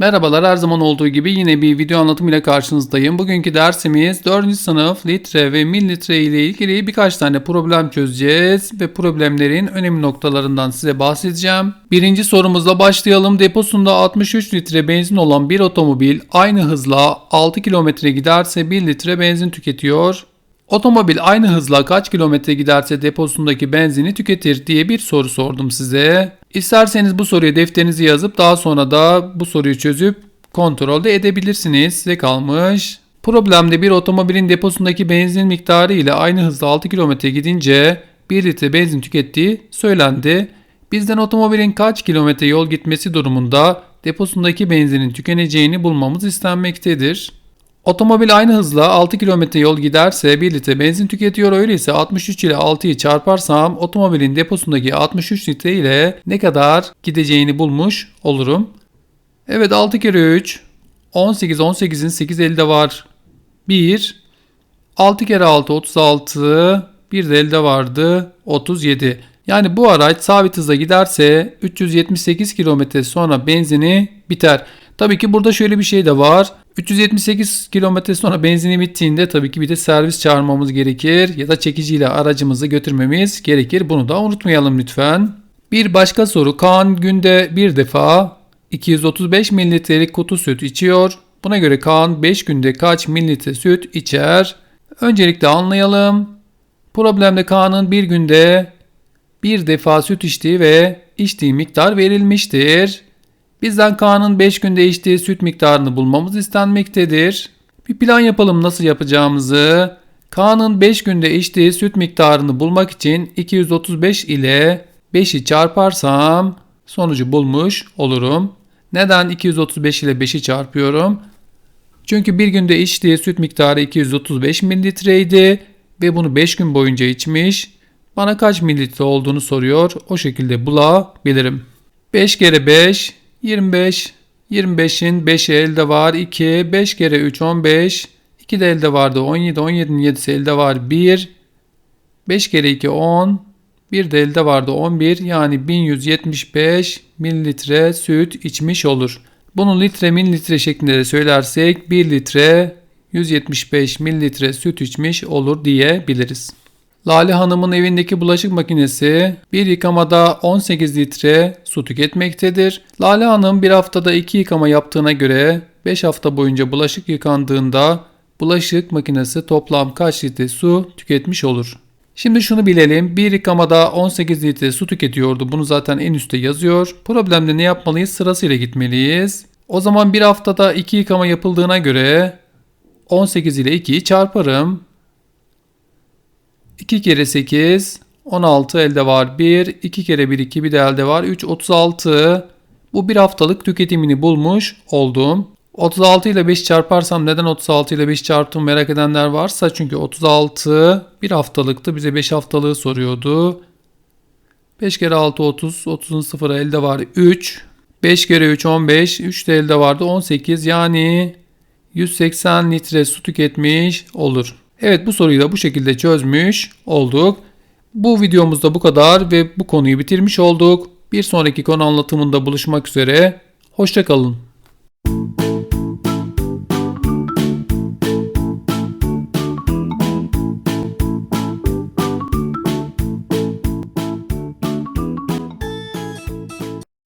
Merhabalar her zaman olduğu gibi yine bir video anlatım ile karşınızdayım. Bugünkü dersimiz 4. sınıf litre ve mililitre ile ilgili birkaç tane problem çözeceğiz ve problemlerin önemli noktalarından size bahsedeceğim. Birinci sorumuzla başlayalım. Deposunda 63 litre benzin olan bir otomobil aynı hızla 6 kilometre giderse 1 litre benzin tüketiyor. Otomobil aynı hızla kaç kilometre giderse deposundaki benzini tüketir diye bir soru sordum size. İsterseniz bu soruyu defterinize yazıp daha sonra da bu soruyu çözüp kontrol de edebilirsiniz. Size kalmış. Problemde bir otomobilin deposundaki benzin miktarı ile aynı hızda 6 kilometre gidince 1 litre benzin tükettiği söylendi. Bizden otomobilin kaç kilometre yol gitmesi durumunda deposundaki benzinin tükeneceğini bulmamız istenmektedir. Otomobil aynı hızla 6 km yol giderse 1 litre benzin tüketiyor. Öyleyse 63 ile 6'yı çarparsam otomobilin deposundaki 63 litre ile ne kadar gideceğini bulmuş olurum. Evet 6 kere 3 18 18'in 8 elde var. 1 6 kere 6 36 bir de elde vardı 37. Yani bu araç sabit hızla giderse 378 km sonra benzini biter. Tabii ki burada şöyle bir şey de var. 378 kilometre sonra benzini bittiğinde tabii ki bir de servis çağırmamız gerekir ya da çekiciyle aracımızı götürmemiz gerekir. Bunu da unutmayalım lütfen. Bir başka soru. Kaan günde bir defa 235 mililitrelik kutu süt içiyor. Buna göre Kaan 5 günde kaç mililitre süt içer? Öncelikle anlayalım. Problemde Kaan'ın bir günde bir defa süt içtiği ve içtiği miktar verilmiştir. Bizden Kaan'ın 5 günde içtiği süt miktarını bulmamız istenmektedir. Bir plan yapalım nasıl yapacağımızı. Kaan'ın 5 günde içtiği süt miktarını bulmak için 235 ile 5'i çarparsam sonucu bulmuş olurum. Neden 235 ile 5'i çarpıyorum? Çünkü bir günde içtiği süt miktarı 235 mililitreydi ve bunu 5 gün boyunca içmiş. Bana kaç mililitre olduğunu soruyor. O şekilde bulabilirim. 5 kere 5 25. 25'in 5'i elde var 2. 5 kere 3 15. 2 de elde vardı 17. 17'nin 7'si elde var 1. 5 kere 2 10. Bir de elde vardı 11. Yani 1175 mililitre süt içmiş olur. Bunu litre mililitre şeklinde de söylersek 1 litre 175 mililitre süt içmiş olur diyebiliriz. Lale Hanım'ın evindeki bulaşık makinesi bir yıkamada 18 litre su tüketmektedir. Lale Hanım bir haftada 2 yıkama yaptığına göre 5 hafta boyunca bulaşık yıkandığında bulaşık makinesi toplam kaç litre su tüketmiş olur? Şimdi şunu bilelim. Bir yıkamada 18 litre su tüketiyordu. Bunu zaten en üstte yazıyor. Problemde ne yapmalıyız? Sırasıyla gitmeliyiz. O zaman bir haftada 2 yıkama yapıldığına göre 18 ile 2'yi çarparım. 2 kere 8 16 elde var 1. 2 kere 1 2 bir de elde var 3 36. Bu bir haftalık tüketimini bulmuş oldum. 36 ile 5 çarparsam neden 36 ile 5 çarptım merak edenler varsa çünkü 36 bir haftalıktı bize 5 haftalığı soruyordu. 5 kere 6 30 30'un sıfırı elde var 3. 5 kere 3 15 3 de elde vardı 18 yani 180 litre su tüketmiş olur. Evet bu soruyu da bu şekilde çözmüş olduk. Bu videomuzda bu kadar ve bu konuyu bitirmiş olduk. Bir sonraki konu anlatımında buluşmak üzere. Hoşçakalın.